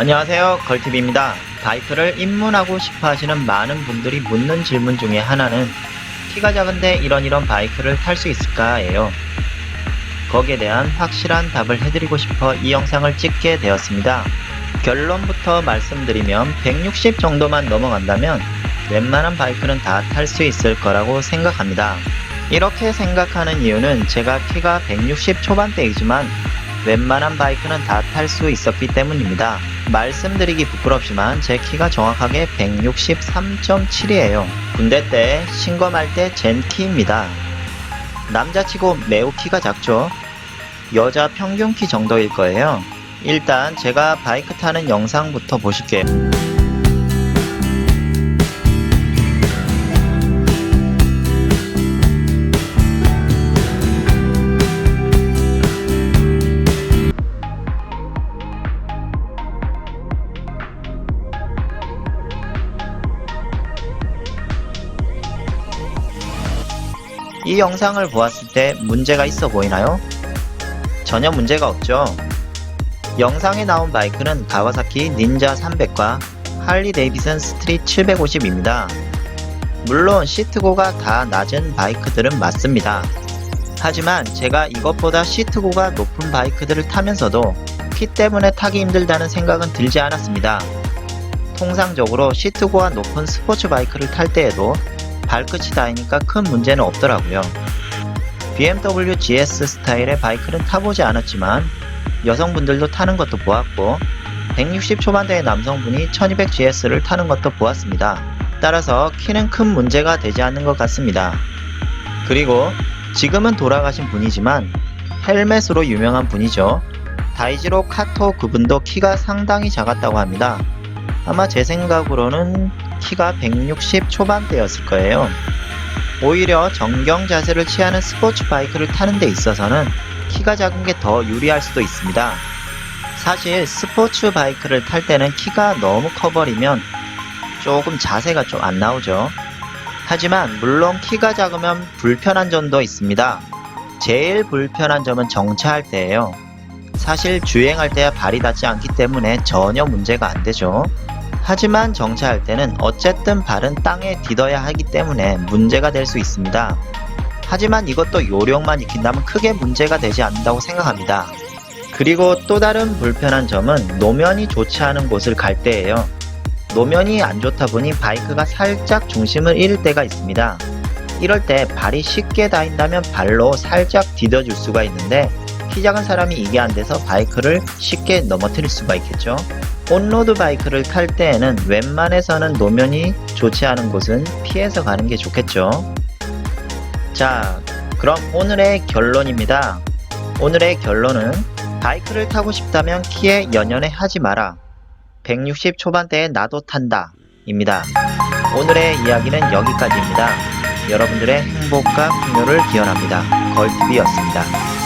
안녕하세요. 걸TV입니다. 바이크를 입문하고 싶어 하시는 많은 분들이 묻는 질문 중에 하나는 키가 작은데 이런 이런 바이크를 탈 수 있을까예요. 거기에 대한 확실한 답을 해드리고 싶어 이 영상을 찍게 되었습니다. 결론부터 말씀드리면 160 정도만 넘어간다면 웬만한 바이크는 다 탈 수 있을 거라고 생각합니다. 이렇게 생각하는 이유는 제가 키가 160 초반대이지만 웬만한 바이크는 다 탈 수 있었기 때문입니다. 말씀드리기 부끄럽지만 제 키가 정확하게 163.7이에요. 군대 때 신검할 때잰 키입니다. 남자치고 매우 키가 작죠? 여자 평균 키 정도일 거예요. 일단 제가 바이크 타는 영상부터 보실게요. 이 영상을 보았을 때 문제가 있어 보이나요? 전혀 문제가 없죠. 영상에 나온 바이크는 가와사키 닌자 300과 할리 데이비슨 스트릿 750입니다. 물론 시트고가 다 낮은 바이크들은 맞습니다. 하지만 제가 이것보다 시트고가 높은 바이크들을 타면서도 키 때문에 타기 힘들다는 생각은 들지 않았습니다. 통상적으로 시트고가 높은 스포츠 바이크를 탈 때에도 발끝이 닿으니까 큰 문제는 없더라고요. BMW GS 스타일의 바이크는 타보지 않았지만 여성분들도 타는 것도 보았고 160 초반대의 남성분이 1200 GS를 타는 것도 보았습니다. 따라서 키는 큰 문제가 되지 않는 것 같습니다. 그리고 지금은 돌아가신 분이지만 헬멧으로 유명한 분이죠. 다이지로 카토 그분도 키가 상당히 작았다고 합니다. 아마 제 생각으로는 키가 160 초반대였을 거예요. 오히려 정경 자세를 취하는 스포츠 바이크를 타는 데 있어서는 키가 작은 게 더 유리할 수도 있습니다. 사실 스포츠 바이크를 탈 때는 키가 너무 커버리면 조금 자세가 좀 안 나오죠. 하지만 물론 키가 작으면 불편한 점도 있습니다. 제일 불편한 점은 정차할 때예요. 사실 주행할 때야 발이 닿지 않기 때문에 전혀 문제가 안 되죠. 하지만 정차할 때는 어쨌든 발은 땅에 디뎌야 하기 때문에 문제가 될 수 있습니다. 하지만 이것도 요령만 익힌다면 크게 문제가 되지 않는다고 생각합니다. 그리고 또 다른 불편한 점은 노면이 좋지 않은 곳을 갈 때예요. 노면이 안 좋다 보니 바이크가 살짝 중심을 잃을 때가 있습니다. 이럴 때 발이 쉽게 닿인다면 발로 살짝 디뎌줄 수가 있는데 키 작은 사람이 이게 안 돼서 바이크를 쉽게 넘어뜨릴 수가 있겠죠. 온로드 바이크를 탈 때에는 웬만해서는 노면이 좋지 않은 곳은 피해서 가는 게 좋겠죠. 자, 그럼 오늘의 결론입니다. 오늘의 결론은 바이크를 타고 싶다면 키에 연연해 하지 마라. 160 초반대에 나도 탄다. 입니다. 오늘의 이야기는 여기까지입니다. 여러분들의 행복과 풍요를 기원합니다. 걸TV였습니다.